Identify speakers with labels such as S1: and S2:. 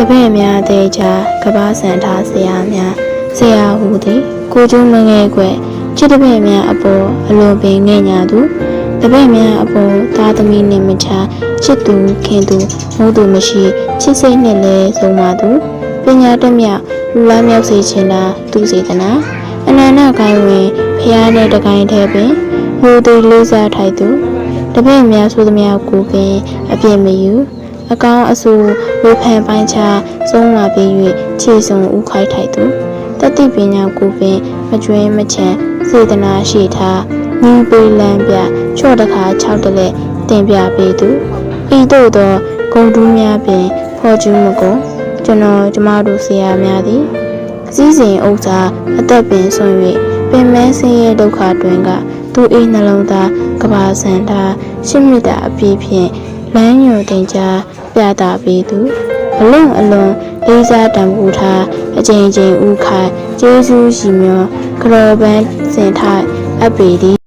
S1: တပည့်များတဲ့ကြကပ္ပစံထားဆရာများဆရာဟူသည် ကိုကျုံးမငယ်ကွယ်ချစ်တပည့်များအပေါ်အလွန်ပင်ငဲ့ညာသူတပည့်များအပေါ်သားသမီးနှင့်မချချစ်သူခင်သူမိုးသူမရှိချစ်စိတ်နှင့်လည်းဆုံးပါသူပညာတတ်မြောက်လူလားမြောက်စေခြင်းသာသူစေတနာအနန္တကိုင်းဝင်ဖျားတဲ့တကိုင်းထဲပင်ဟိုသူလေးစားထိုက်သူတပည့်များဆိုသမျှကိုပင်အပြည့်မယူ အကောင်းအဆူဝေဖန်ပိုင်းခြားဆုံးလာပြီး၍ခြေစုံဥခိုက်ထိုက်သူတတိပညာကိုပင်မကျွဲမချမ်းစေတနာရှိထားညီပေးလန်းပြချော့တခါ6တလက်တင်ပြပေးသူဤသို့သောဂုံတူးများပင်ဖော်ကျူးမကုန်ကျွန်တော်ကျမတို့ဆရာများသည်အစည်းစိမ်ဥစ္စာအသက်ပင်ဆွံ့၍ပင်မဲဆင်းရဲဒုက္ခတွင်ကသူ၏နှလုံးသားကဘာဆန္ဒရှစ်မြစ်တာအပြည့်ဖြင့်လမ်းညွန်တင်ကြား ပြတာပေးသူအလွန်အလွန်လေးစားတံပိုးထားအချိန်ချင်းဥခိုင်ကျေးဇူးရှိမျောကရောပန်းစင်ထိုက်အပ်ပေသည်